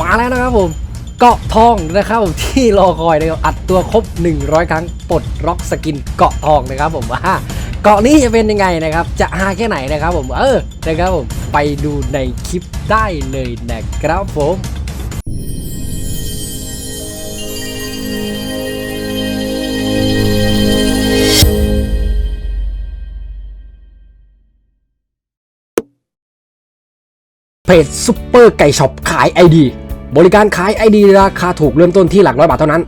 มาแล้วนะครับผมเกาะทองนะครับผมที่รอคอยนะครับอัดตัวครบ 100 ครั้งปลดล็อกสกินเกาะทองนะครับผมว่าเกาะนี้จะเป็นยังไงนะครับ จะฮาแค่ไหนนะครับผมเออนะครับผมไปดูในคลิปได้เลยนะครับผมเพจซุปเปอร์ไก่ช็อปขาย ID บริการขาย ID ราคาถูกเริ่มต้นที่หลักร้อยบาทเท่านั้น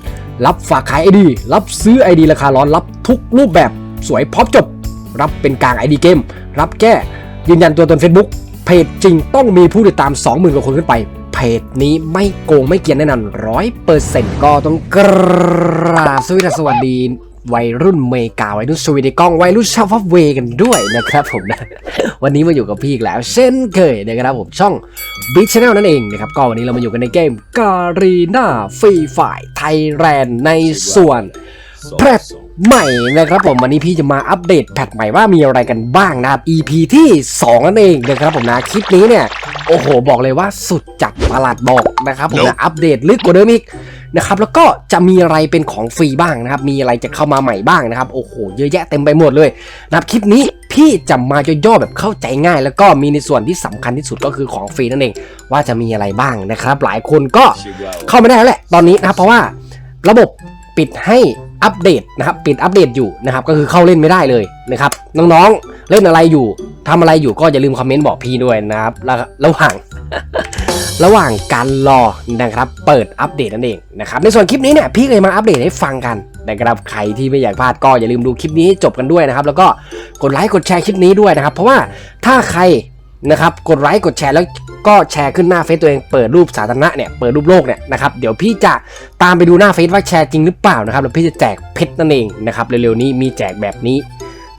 รับฝากขาย ID รับซื้อ ID ราคาร้อนรับทุกรูปแบบสวยพร้อมจบ รับเป็นกลาง ID เกม รับแก้ยืนยันตัวตน Facebook เพจจริงต้องมีผู้ติดตาม 20,000กว่าคนขึ้นไป เพจนี้ไม่โกงไม่เกียนแน่นอนร้อยเปอร์เซ็นต์ก็ต้องกราบสวัสดีสวัสดีวัยรุ่นเมกาวัยรุ่นสวีเดกองวัยรุ่นชาวฟัฟเวกันด้วยนะครับผมนะ วันนี้มาอยู่กับพี่อีกแล้ว เช่นเคยนะครับผมช่อง Big Channel นั่นเองนะครับก็วันนี้เรามาอยู่กันในเกมการีนาฟรีไฟไทยแลนด์ในส่วนแพทใหม่นะครับผมวันนี้พี่จะมาอัปเดตแพทใหม่ว่ามีอะไรกันบ้างนะครับ EP ที่ 2 นั่นเองนะครับผมนะคลิปนี้เนี่ย โอ้โห บอกเลยว่าสุดจัดประหลาดบอกนะครับผมนะอัปเดตลึกกว่าเดิมอีก นะครับแล้วก็จะมีอะไรเป็นของฟรีบ้างนะครับมีอะไรจะเข้ามาใหม่บ้างนะครับโอ้โหเยอะแยะเต็มไปหมดเลยนะครับคลิปนี้พี่จะมาย่อๆแบบเข้าใจง่าย แล้วก็มีในส่วนที่สำคัญที่สุดก็คือของฟรีนั่นเองว่าจะมีอะไรบ้างนะครับ หลายคนก็เข้าไม่ได้แล้วแหละตอนนี้นะครับเพราะว่าระบบปิดให้อัปเดตนะครับปิดอัปเดตอยู่นะครับก็คือเข้าเล่นไม่ได้เลยนะครับน้องๆเล่นอะไรอยู่ทำอะไรอยู่ก็อย่าลืมคอมเมนต์บอกพี่ด้วยนะครับแล้วระหว่าง ระหว่างการรอนะครับ เปิดอัปเดตนั่นเองนะครับ ในส่วนคลิปนี้เนี่ยพี่เลยมาอัปเดตให้ฟังกันนะครับใครที่ไม่อยากพลาดก็อย่าลืมดูคลิปนี้จบกันด้วยนะครับ แล้วก็กดไลค์กดแชร์คลิปนี้ด้วยนะครับ เพราะว่าถ้าใครนะครับกดไลค์กดแชร์แล้วก็แชร์ขึ้นหน้าเฟซตัวเองเปิดรูปสาธารณะเนี่ยเปิดรูปโลกเนี่ยนะครับเดี๋ยวพี่จะตามไปดูหน้าเฟซว่าแชร์จริงหรือเปล่านะครับแล้วพี่จะแจกเพชรนั่นเองนะครับเร็วๆนี้มีแจกแบบนี้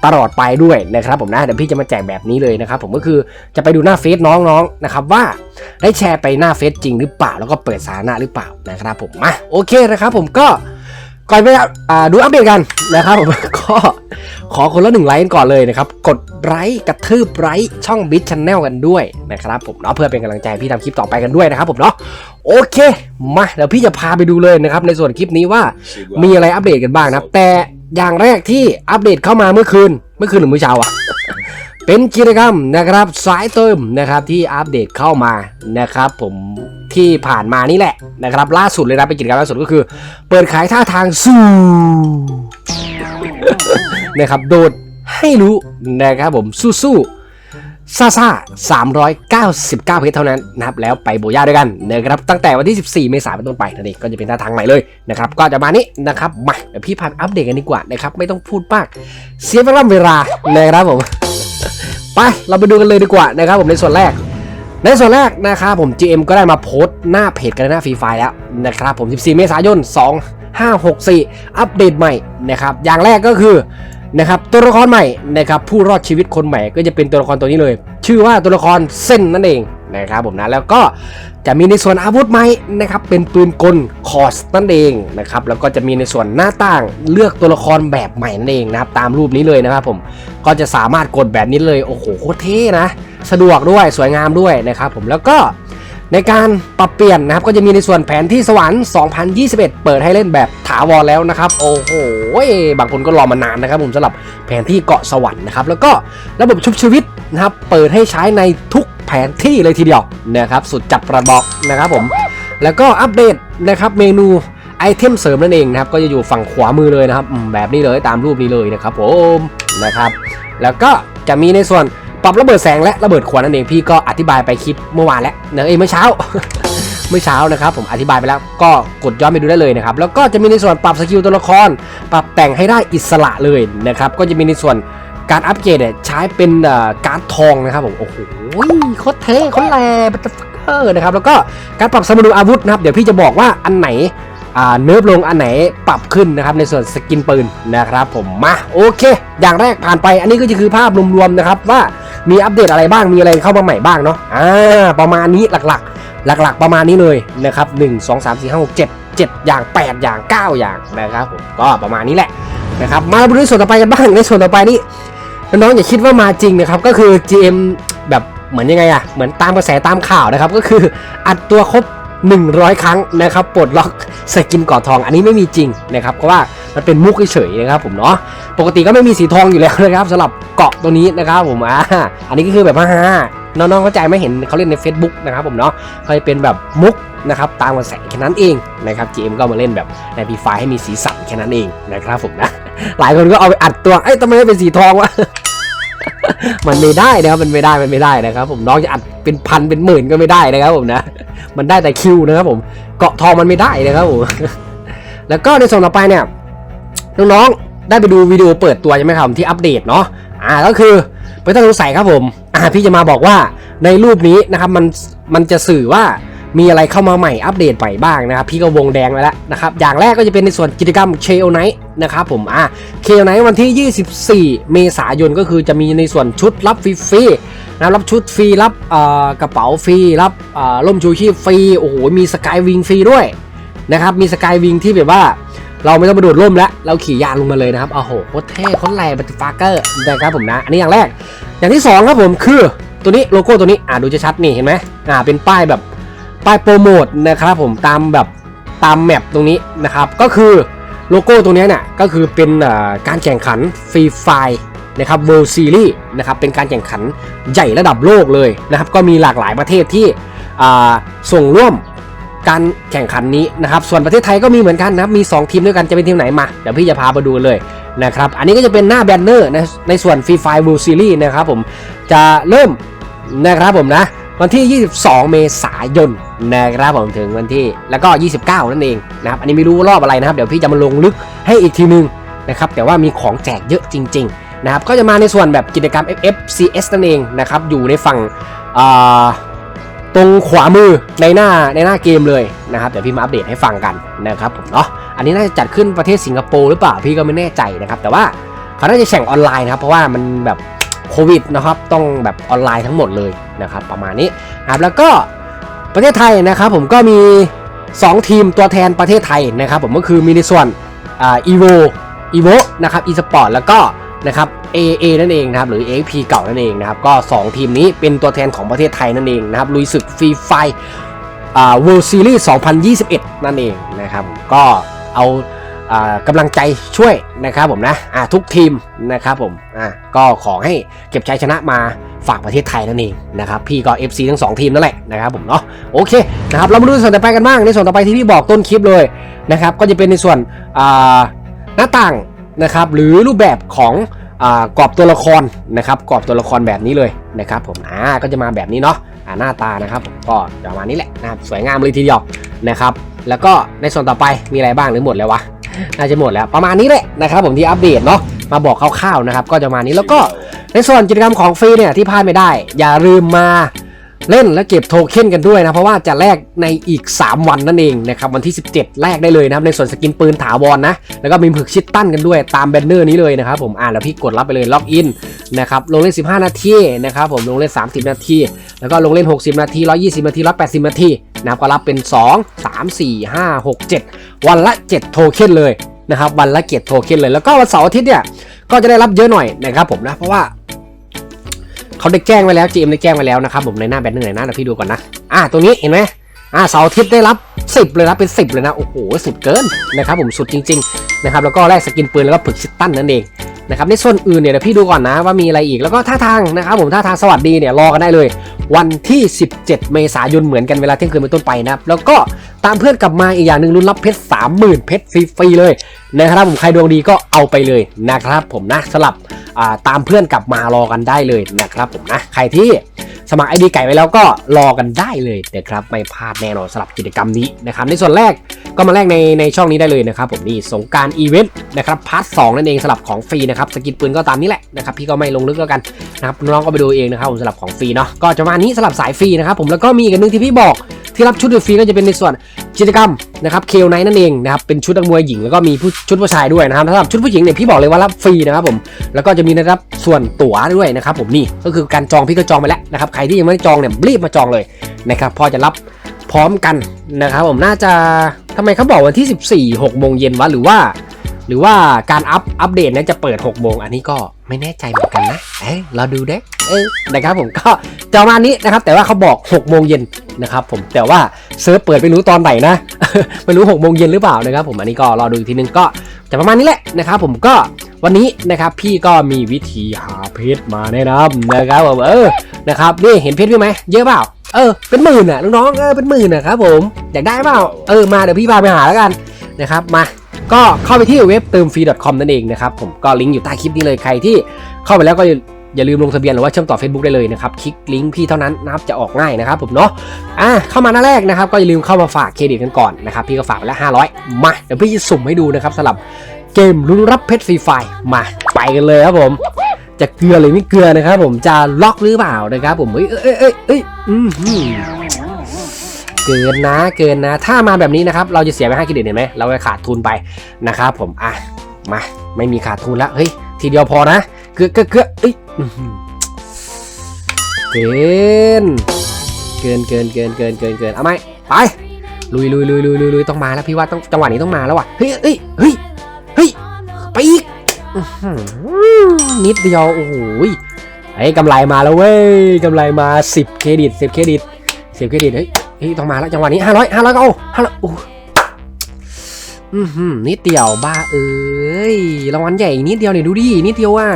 ตลอดไปด้วยนะครับผมนะเดี๋ยวพี่จะมาแจกแบบนี้เลยนะครับผมก็คือจะไปดูหน้าเฟซน้องๆนะครับว่าได้แชร์ไปหน้าเฟซจริงหรือเปล่าแล้วก็เปิดสาธารณะหรือเปล่านะครับผมมาโอเคนะครับผมก็ก่อนไปดูอัปเดตกันนะครับผมก็ขอคนละหนึ่งไลค์ก่อนเลยนะครับ กดไลค์กระทืบไลค์ช่องบิทชันแนลกันด้วยนะครับผมเนาะเพื่อเป็นกำลังใจพี่ทำคลิปต่อไปกันด้วยนะครับผมเนาะโอเค มาเดี๋ยวพี่จะพาไปดูเลยนะครับในส่วนคลิปนี้ว่ามีอะไรอัปเดตกันบ้างนะแต่ อย่างแรกที่อัปเดตเข้ามาเมื่อคืน เมื่อคืนหรือเมื่อเช้าอะเป็นกิจกรรมนะครับสายเติมนะครับที่อัปเดตเข้ามานะครับ ผมที่ผ่านมานี่แหละนะครับ ล่าสุดเลยนะเป็นกิจกรรมล่าสุดก็คือ เปิดขายท่าทางสู้นะครับโดดให้รู้นะครับผมสู้ๆ ซาซ่า399 เพชรเท่านั้นนะครับแล้วไปโบย่าด้วยกันนะครับตั้งแต่วันที่ 14 เมษายนเป็นต้นไปนั่นเองก็จะเป็นท่าทางใหม่เลยนะครับก็จะมานี้นะครับมาเดี๋ยวพี่พันอัปเดตกันดีกว่านะครับไม่ต้องพูดมากเสียเวลาเวลานะครับผมไปเราไปดูกันเลยดีกว่านะครับผมในส่วนแรกในส่วนแรกนะครับผม GM ก็ได้มาโพสต์หน้าเพจกันหน้าฟรีไฟแล้วนะครับผม 14 เมษายน 2564 อัปเดตใหม่นะครับ อย่างแรกก็คือ นะครับตัวละครใหม่นะครับผู้รอดชีวิตคนใหม่ก็จะเป็นตัวละครตัวนี้เลย ชื่อว่าตัวละครเส้นนั่นเองนะครับผมนะแล้วก็จะมีในส่วนอาวุธใหม่นะครับเป็นปืนกลคอสนั่นเองนะครับแล้วก็จะมีในส่วนหน้าต่างเลือกตัวละครแบบใหม่นั่นเองนะครับตามรูปนี้เลยนะครับผมก็จะสามารถกดแบบนี้เลยโอ้โหโคตรเท่นะ สะดวกด้วยสวยงามด้วยนะครับผมแล้วก็ ในการปรับเปลี่ยนนะครับก็จะมีในส่วนแผนที่สวรรค์ 2021 เปิดให้เล่นแบบถาวรแล้วนะครับ โอ้โห บางคนก็รอมานานนะครับผมสำหรับแผนที่เกาะสวรรค์นะครับ แล้วก็ระบบชุบชีวิตนะครับเปิดให้ใช้ในทุกแผนที่เลยทีเดียวนะครับสุดจับประบอกนะครับผม แล้วก็อัปเดตนะครับเมนูไอเทมเสริมนั่นเองนะครับก็จะอยู่ฝั่งขวามือเลยนะครับแบบนี้เลยตามรูปนี้เลยนะครับผมนะครับ แล้วก็จะมีในส่วน ปรับระเบิดแสงและระเบิดขวานนั่นเองพี่ก็อธิบายไปคลิปเมื่อวานแล้วนะเอ้ยเมื่อเช้า เมื่อเช้านะครับผมอธิบายไปแล้วก็กดย้อนไปดูได้เลยนะครับแล้วก็จะมีในส่วนปรับสกิลตัวละคร ปรับแต่งให้ได้อิสระเลยนะครับก็จะมีในส่วนการอัปเกรดเนี่ยใช้เป็นการ์ดทองนะครับผมโอ้โหโคตรเท่โคตรแรงบัตเตอร์ฟักเกอนะครับแล้วก็การปรับสมดุลอาวุธนะครับเดี๋ยวพี่จะบอกว่าอันไหน เนิร์ฟลงอันไหนปรับขึ้นนะครับในส่วนสกินปืนนะครับผมมาโอเค อย่างแรกผ่านไปอันนี้ก็จะคือภาพรวมๆนะครับว่ามีอัปเดตอะไรบ้างมีอะไรเข้ามาใหม่บ้างเนาะอ่าประมาณนี้หลักๆ หลัก ๆ ประมาณนี้เลยนะครับ1 2 3 4 5 6 7 7 อย่าง 8 อย่าง 9 อย่างนะครับผมก็ประมาณนี้แหละนะครับมาดูในส่วนต่อไปกันบ้างในส่วนต่อไปนี้น้องๆอย่าคิดว่ามาจริงนะครับก็คือ GM แบบเหมือนยังไงอะเหมือนตามกระแสตามข่าวนะครับก็คืออัดตัวครบ 100 ครั้งนะครับปลดล็อกสกินเกาะทอง อันนี้ไม่มีจริงนะครับเพราะว่ามันเป็นมุกเฉยๆนะครับผมเนาะปกติก็ไม่มีสีทองอยู่แล้วนะครับสำหรับเกาะตัวนี้นะครับผมอ่าอันนี้ก็คือแบบฮ่าน้องๆเข้าใจไม่เห็นเขาเล่นใน Facebook นะครับผมเนาะเขาจะเป็นแบบมุกนะครับตามกระแสแค่นั้นเองนะครับ GM ก็มาเล่นแบบในพีไฟให้มีสีสันแค่นั้นเองนะครับผมนะ หลายคนก็เอาไปอัดตัวเอ้ทำไมไม่เป็นสีทองวะมันไม่ได้นะครับมันไม่ได้มันไม่ได้นะครับ ผมน้องจะอัด เป็นพันเป็นหมื่นก็ไม่ได้นะครับผมนะ มันได้แต่คิวนะครับผมเกาะทองมันไม่ได้นะครับผมแล้วก็ในส่วนต่อไปเนี่ยน้องๆได้ไปดูวิดีโอเปิดตัวใช่ไหมครับที่อัปเดตเนาะอ่าก็คือไม่ต้องสงสัยครับผมอ่าพี่จะมาบอกว่าในรูปนี้นะครับมันมันจะสื่อว่ามีอะไรเข้ามาใหม่อัปเดตใหม่บ้างนะครับพี่ก็วงแดงไว้แล้วนะครับอย่างแรกก็จะเป็นในส่วนกิจกรรมเชลไนท์นะครับผมอ่าเคลไนท์วันที่ 24 เมษายนก็คือจะมีในส่วนชุดรับฟรีๆ นะรับชุดฟรีรับกระเป๋าฟรีรับล่มชูชีพฟรีโอ้โหมีสกายวิงฟรีด้วยนะครับมีสกายวิงที่แบบว่าเราไม่ต้องมาโดดร่มแล้ว เราขี่ยานลงมาเลยนะครับโอ้โหโคตรเท่โคตรแรงบัตติฟาเกอร์นะครับผมนะ อันนี้อย่างแรก อย่างที่สองครับผมคือตัวนี้โลโก้ตัวนี้อ่าดูจะชัดนี่เห็นไหมอ่าเป็นป้ายแบบป้ายโปรโมทนะครับผมตามแบบตามแมปตรงนี้นะครับก็คือโลโก้ตรงนี้เนี่ยก็คือเป็นการแข่งขันฟรีไฟ นะครับ World Series นะครับเป็นการแข่งขันใหญ่ระดับโลกเลยนะครับก็มีหลากหลายประเทศที่ส่งร่วมการแข่งขันนี้นะครับส่วนประเทศไทยก็มีเหมือนกันนะครับมี 2 ทีมด้วยกันจะเป็นทีมไหนมาเดี๋ยวพี่จะพาไปดูเลยนะครับอันนี้ก็จะเป็นหน้าแบนเนอร์ในในส่วน Free Fire World Series นะครับผมจะเริ่มนะครับผมนะวันที่ 22 เมษายนนะครับผมถึงวันที่แล้วก็ 29 นั่นเองนะครับอันนี้ไม่รู้รอบอะไรนะครับ เดี๋ยวพี่จะมาลงลึกให้อีกทีนึงนะครับแต่ว่ามีของแจกเยอะจริง ๆ นะครับก็จะมาในส่วนแบบกิจกรรม FFCS นั่นเองนะครับอยู่ในฝั่งตรงขวามือในหน้าในหน้าเกมเลยนะครับเดี๋ยวพี่มาอัปเดตให้ฟังกันนะครับผมเนาะอันนี้น่าจะจัดขึ้นประเทศสิงคโปร์หรือเปล่าพี่ก็ไม่แน่ใจนะครับ แต่ว่าเขาน่าจะแข่งออนไลน์นะครับเพราะว่ามันแบบโควิดนะครับต้องแบบออนไลน์ทั้งหมดเลยนะครับประมาณนี้นะครับแล้วก็ประเทศไทยนะครับผมก็มี 2 ทีมตัวแทนประเทศไทยนะครับผมก็คือมีในส่วนอ่า evo evo นะครับ e-sport แล้วก็ นะครับ AA นั่นเองนะครับหรือ AXP เก่านั่นเองนะครับก็ 2 ทีมนี้เป็นตัวแทนของประเทศไทยนั่นเองนะครับลุยศึกฟรีไฟอ่า World Series 2021 นั่นเองนะครับก็เอาอ่ากำลังใจช่วยนะครับผมนะอ่าทุกทีมนะครับผมอ่าก็ขอให้เก็บชัยชนะมาฝากประเทศไทยนั่นเองนะครับพี่ก็ FC ทั้งสองทีมนั่นแหละนะครับผมเนาะโอเคนะครับเรามาดูส่วนต่อไปกันบ้างในส่วนต่อไปที่พี่บอกต้นคลิปเลยนะครับก็จะเป็นในส่วนอ่าหน้าต่าง นะครับหรือรูปแบบของอกรอบตัวละครนะครับกรอบตัวละครแบบนี้เลยนะครับผมอ่าก็จะมาแบบนี้เนาะอ่าหน้าตานะครับผมก็ประมาณนี้แหละนะครับสวยงามเลยทีเดียวนะครับแล้วก็ในส่วนต่อไปมีอะไรบ้างหรือหมดแล้ววะน่าจะหมดแล้วประมาณนี้แหละนะครับผมที่อัปเดตเนาะมาบอกคร่าวๆนะครับก็จะมานี้แล้วก็ในส่วนกิจกรรมของฟรีเนี่ยที่พลาดไม่ได้ อย่าลืมมา เล่นและเก็บโทเค็นกันด้วยนะ เพราะว่าจะแลกในอีก 3 วันนั่นเองนะครับ วันที่ 17 แลกได้เลยนะครับ ในส่วนสกินปืนถาวรนะ แล้วก็มีผึกชิดตั้นกันด้วยตามแบนเนอร์นี้เลยนะครับผมอ่านแล้วพี่กดรับไปเลยล็อกอินนะครับลงเล่น 15 นาทีนะครับผมลงเล่น 30 นาที แล้วก็ลงเล่น 60 นาที 120 นาที 180 นาทีนะครับก็รับเป็น 2 3 4 5 6 7 วันละ 7 โทเค็นเลยนะครับวันละเกียร์โทเค็นเลยแล้วก็วันเสาร์อาทิตย์เนี่ยก็จะได้รับเยอะหน่อยนะครับผมนะเพราะว่า เขาได้แจ้งไว้แล้ว GM ได้แจ้งไว้แล้วนะครับผมในหน้าแบนเนอร์ไหนหน้าเดี๋ยวพี่ดูก่อนนะ อ่าตรงนี้เห็นไหมอ่าเสาร์อาทิตย์ได้รับ 10 เลยนะเป็น 10 เลยนะ โอ้โหสุดเกินนะครับผมสุดจริงๆนะครับแล้วก็แลกสกินปืนแล้วก็ผึกชิตตันนั่นเองนะครับในส่วนอื่นเนี่ยเดี๋ยวพี่ดูก่อนนะว่ามีอะไรอีกแล้วก็ท่าทางนะครับผมท่าทางสวัสดีเนี่ยรอกันได้เลย วันที่ 17 เมษายนเหมือนกันเวลาเที่ยงคืนเป็นต้นไปนะครับแล้วก็ตามเพื่อนกลับมาอีกอย่างหนึ่งรุ่นรับเพชร30,000 เพชรฟรีๆเลยนะครับผมใครดวงดีก็เอาไปเลยนะครับผมนะสลับ ตามเพื่อนกลับมารอกันได้เลยนะครับผมนะใครที่สมัครไอดีไก่ไว้แล้วก็รอกันได้เลยนะครับไม่พลาดแน่นอนสำหรับกิจกรรมนี้นะครับในส่วนแรกก็มาแรกในในช่องนี้ได้เลยนะครับผมนี่สงการอีเวนต์นะครับพาร์ทสนั่นเองสำหรับของฟรีนะครับสกินปืนก็ตามนี้แหละนะครับพี่ก็ไม่ลงลึกแล้วกันนะครับน้องก็ไปดูเองนะครับผมสำหรับของฟรีเนาะก็จะมานี้สำหรับสายฟรีนะครับผมแล้วก็มีอีกอันนึงที่พี่บอก ที่รับชุดฟรีก็จะเป็นในส่วนกิจกรรมนะครับเคลไนนั่นเองนะครับเป็นชุดนักมวยหญิงแล้วก็มีผู้ชุดผู้ชายด้วยนะครับสำหรับชุดผู้หญิงเนี่ยพี่บอกเลยว่ารับฟรีนะครับผมแล้วก็จะมีได้รับส่วนตั๋วด้วยนะครับผมนี่ก็คือการจองพี่ก็จองไปแล้วนะครับใครที่ยังไม่ได้จองเนี่ยรีบมาจองเลยนะครับพอจะรับพร้อมกันนะครับผมน่าจะทำไมเขาบอกวันที่ 14 6โมงเย็นวะหรือว่า หรือว่าการอัปอัปเดตเนี่ยจะเปิด 6 โมง อันนี้ก็ไม่แน่ใจเหมือนกันนะเอ้เราดูเด้เออนะครับผมก็จะประมาณนี้นะครับ แต่ว่าเขาบอก 6 โมงเย็นนะครับผมแต่ว่าเซิร์ฟเปิดไม่รู้ตอนไหนนะไม่รู้หกโมงเย็นหรือเปล่านะครับผมอันนี้ก็รอดูอีกทีนึงก็จะประมาณนี้แหละนะครับผมก็วันนี้นะครับพี่ก็มีวิธีหาเพชรมาแนะนำนะครับผมเออนะครับนี่เห็นเพชรพี่ไหมเยอะเปล่าเออเป็นหมื่นอะน้องๆเออเป็นหมื่นนะครับผมอยากได้เปล่าเออมาเดี๋ยวพี่พาไปหาแล้วกันนะครับมา ก็เข้าไปที่เว็บเติมฟรี .com นั่นเองนะครับผมก็ลิงก์อยู่ใต้คลิปนี้เลยใครที่เข้าไปแล้วก็อย่าลืมลงทะเบียนหรือว่าเชื่อมต่อ Facebook ได้เลยนะครับ คลิกลิงก์พี่เท่านั้นนะครับจะออกง่ายนะครับผมเนาะอะเข้ามาหน้าแรกนะครับ ก็อย่าลืมเข้ามาฝากเครดิตกันก่อนนะครับพี่ก็ฝากไปแล้ว 500 มาเดี๋ยวพี่จะสุ่มให้ดูนะครับสำหรับเกมลุ้นรับเพชรฟรีไฟมาไปกันเลยครับผม จะเกลือหรือไม่เกลือนะครับผมจะล็อกหรือเปล่านะครับผมเอ้ยเอ้ยเอ้ยเอ้ยอืม เกินนะเกินนะ ถ้ามาแบบนี้นะครับ เราจะเสียไป5เครดิตเห็นไหมเราจะขาดทุนไปนะครับผมอะมาไม่มีขาดทุนแล้วเฮ้ยทีเดียวพอนะเกือเกือเกือเอ้ยเกินเกินเกินเกินเกินเกินเกินเอาไหมไปลุยลุยลุยลุยลุยลุยต้องมาแล้วพี่ว่าต้องจังหวะนี้ต้องมาแล้วว่ะเฮ้ยเฮ้ยเฮ้ยเฮ้ยไปอีกนิดเดียวโอ้โหยไอ้กำไรมาแล้วเว้ยกำไรมา 10 เครดิต 10 เครดิต 10 เครดิตเฮ้ย ฮ้ยต้องมาแล้วจังหวะนี้500 500ก็เอา500โอ้อือหือนิดเดียวบ้าเอ้ยรางวัลใหญ่อีกนิดเดียวเนี่ยดูดินิดเดียวอะ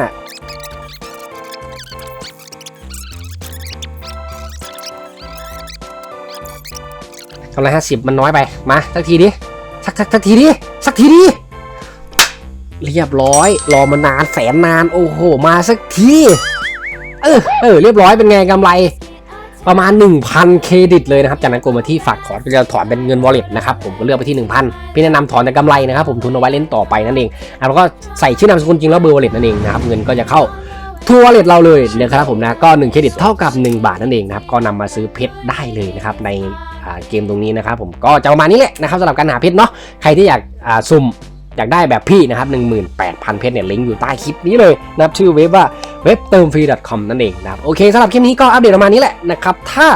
กำไร50มันน้อยไป มาสักทีดิสักสักสักทีดิสักทีดิเรียบร้อย รอมานานแสนนาน โอ้โห มาสักที เออเออเรียบร้อยเป็นไงกำไร ประมาณ 1,000 เครดิตเลยนะครับ จากนั้นกดมาที่ฝากถอนก็จะถอนเป็นเงิน wallet นะครับ ผมก็เลือกไปที่ 1,000 พี่แนะนำถอนแต่กำไรนะครับ ผมทุนเอาไว้เล่นต่อไปนั่นเองแล้วก็ใส่ชื่อนามสกุลจริงแล้วเบอร์ wallet นั่นเองนะครับ เงินก็จะเข้าทัวร์ wallet เราเลยนะครับผมนะก็ 1 เครดิตเท่ากับ 1 บาทนั่นเองนะครับก็นำมาซื้อเพชรได้เลยนะครับในเกมตรงนี้นะครับผมก็จะประมาณนี้แหละนะครับสำหรับการหาเพชรเนาะใครที่อยากอ่าสุ่มอยากได้แบบพี่นะครับ 18,000 เพชรเนี่ยลิงก์อยู่ใต้คลิปนี้เลยนะครับชื่อเว็บว่า เว็บเติมฟรี .com นั่นเองนะครับโอเคสำหรับคลิปนี้ก็อัปเดตประมาณนี้แหละนะครับถ้า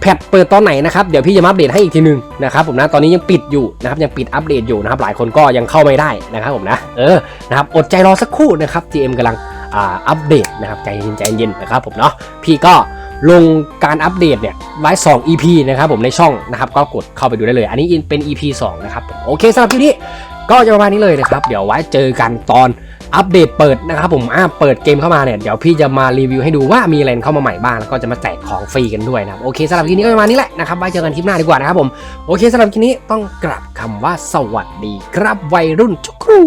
แพทเปิดตอนไหนนะครับเดี๋ยวพี่จะมาอัปเดตให้อีกทีหนึงนะครับผมนะตอนนี้ยังปิดอยู่นะครับยังปิดอัปเดตอยู่นะครับหลายคนก็ยังเข้าไม่ได้นะครับผมนะเออนะครับอดใจรอสักครู่นะครับ GM กำลังอ่าอัปเดตนะครับใจเย็นใจเย็นนะครับผมเนาะพี่ก็ลงการอัปเดตเนี่ยไว้ 2 EP นะครับผมในช่องนะครับก็กดเข้าไปดูได้เลย อันนี้เป็น EP 2 นะครับผมโอเคสำหรับคลิปนี้ก็จะประมาณนี้เลยนะครับ เดี๋ยวไว้เจอกันตอน อัปเดตเปิดนะครับผมอ่าเปิดเกมเข้ามาเนี่ยเดี๋ยวพี่จะมารีวิวให้ดูว่ามีอะไรเข้ามาใหม่บ้างแล้วก็จะมาแจกของฟรีกันด้วยนะครับโอเคสำหรับคลิปนี้ก็ประมาณนี้แหละนะครับไว้เจอกันคลิปหน้าดีกว่านะครับผมโอเคสำหรับคลิปนี้ต้องกลับคำว่าสวัสดีครับวัยรุ่นจุกรู